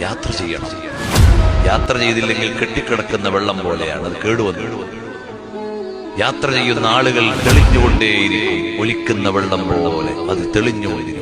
യാത്ര ചെയ്യണം. യാത്ര ചെയ്തില്ലെങ്കിൽ കെട്ടിക്കിടക്കുന്ന വെള്ളം പോലെയാണ് അത് കേടുവന്നു യാത്ര ചെയ്യുന്ന ആളുകൾ തെളിഞ്ഞുകൊണ്ടേയിരിക്കും. ഒലിക്കുന്ന വെള്ളം പോലെ അത് തെളിഞ്ഞുകൊണ്ടിരിക്കും.